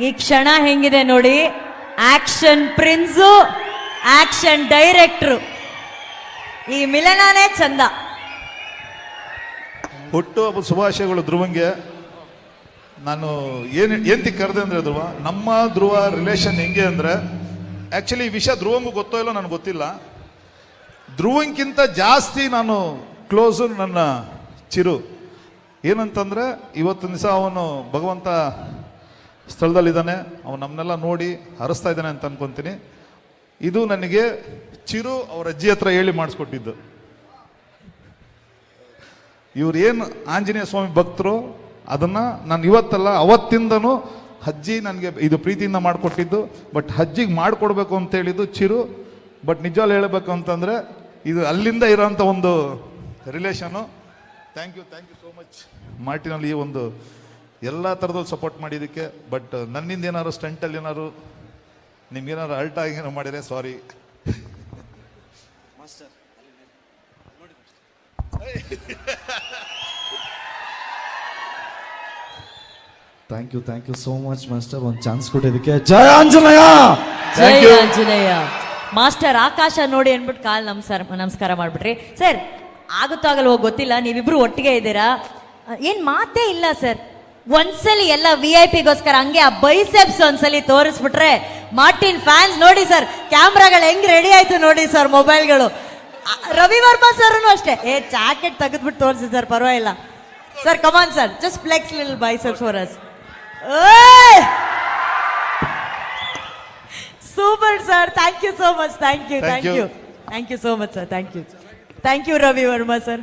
ಈ ಕ್ಷಣ ಹೆಂಗಿದೆ ನೋಡಿ. ಆಕ್ಷನ್ ಪ್ರಿನ್ಸು ಆಕ್ಷನ್ ಡೈರೆಕ್ಟ್ರು ಈ ಮಿಲನಾನೇ ಚಂದ. ಹುಟ್ಟು ಶುಭಾಶಯಗಳು ಧ್ರುವಂಗೆ. ನಾನು ಏನು ಏಂತಿ ಕರೆದೆ ಅಂದರೆ ಧ್ರುವ, ನಮ್ಮ ಧ್ರುವ ರಿಲೇಷನ್ ಹೆಂಗೆ ಅಂದರೆ ಆ್ಯಕ್ಚುಲಿ ಈ ವಿಷಯ ಧ್ರುವಂಗೂ ಗೊತ್ತೋ ಇಲ್ಲೋ ನನಗೆ ಗೊತ್ತಿಲ್ಲ. ಧ್ರುವಂಗಿಂತ ಜಾಸ್ತಿ ನಾನು ಕ್ಲೋಸು ನನ್ನ ಚಿರು. ಏನಂತಂದರೆ, ಇವತ್ತಿನ ದಿವಸ ಅವನು ಭಗವಂತ ಸ್ಥಳದಲ್ಲಿದ್ದಾನೆ. ಅವನು ನಮ್ಮನ್ನೆಲ್ಲ ನೋಡಿ ಹರಿಸ್ತಾ ಇದ್ದಾನೆ ಅಂತ ಅನ್ಕೊಂತೀನಿ. ಇದು ನನಗೆ ಚಿರು ಅವ್ರ ಅಜ್ಜಿ ಹತ್ರ ಹೇಳಿ ಮಾಡಿಸ್ಕೊಟ್ಟಿದ್ದು. ಇವ್ರು ಏನು ಆಂಜನೇಯ ಸ್ವಾಮಿ ಭಕ್ತರು, ಅದನ್ನ ನಾನು ಇವತ್ತಲ್ಲ, ಅವತ್ತಿಂದನೂ ಅಜ್ಜಿ ನನಗೆ ಇದು ಪ್ರೀತಿಯಿಂದ ಮಾಡಿಕೊಟ್ಟಿದ್ದು. ಬಟ್ ಅಜ್ಜಿಗೆ ಮಾಡಿಕೊಡ್ಬೇಕು ಅಂತ ಹೇಳಿದ್ದು ಚಿರು. ಬಟ್ ನಿಜವಾಗ್ಲೂ ಹೇಳಬೇಕು ಅಂತಂದರೆ, ಇದು ಅಲ್ಲಿಂದ ಇರೋಂಥ ಒಂದು relation thank you thank you so much ಮಾರ್ಟಿನಲ್ಲಿ ಈ ಒಂದು ಎಲ್ಲ ಥರದಲ್ಲಿ ಸಪೋರ್ಟ್ ಮಾಡಿದ್ದಕ್ಕೆ ಬಟ್ ನನ್ನಿಂದ ಏನಾದ್ರು ಸ್ಟಂಟಲ್ಲಿ ಏನಾದ್ರು ನಿಮ್ಗೇನಾದ್ರು ಅಲ್ಟ್ ಆಗಿ ಏನಾರು ಮಾಡಿದರೆ sorry thank you thank you so much master ಒಂದು ಚಾನ್ಸ್ ಕೊಟ್ಟಿದ್ದಕ್ಕೆ. ಜಯ ಆಂಜನೇಯ! ಜಯ Thank you. ಆಂಜನೇಯ. ಮಾಸ್ಟರ್ ಆಕಾಶ ನೋಡಿ ಅನ್ಬಿಟ್ಟು ಕಾಲ್ ನಮಸ್ಕಾರ ನಮಸ್ಕಾರ ಮಾಡ್ಬಿಟ್ರಿ. ಸರ್ ಆಗುತ್ತಾಗಲ್ವೋ ಗೊತ್ತಿಲ್ಲ ನೀವಿಬ್ರು ಒಟ್ಟಿಗೆ ಇದ್ದೀರಾ? ಏನ್ ಮಾತೇ ಇಲ್ಲ ಸರ್ ಒಂದ್ಸಲಿ ಎಲ್ಲ ವಿ ಐ ಪಿಗೋಸ್ಕರ ಹಂಗೆ ಆ ಬೈಸೆಪ್ಸ್ ಒಂದ್ಸಲಿ ತೋರಿಸ್ಬಿಟ್ರೆ ಮಾರ್ಟಿನ್ ಫ್ಯಾನ್ಸ್ ನೋಡಿ ಸರ್ ಕ್ಯಾಮ್ರಾಗಳು ಹೆಂಗ್ ರೆಡಿ ಆಯ್ತು ನೋಡಿ ಸರ್ ಮೊಬೈಲ್ಗಳು ರವಿ ವರ್ಮಾ ಸರ್ ಅಷ್ಟೇ. ಏ ಜಾಕೆಟ್ ತೆಗೆದ್ಬಿಟ್ಟು ತೋರಿಸಿ ಸರ್ ಪರವಾಗಿಲ್ಲ. Sir come on sir just flex lil biceps for us super sir thank you so much thank you thank you thank you so much sir thank you thank you Ravi Varma sir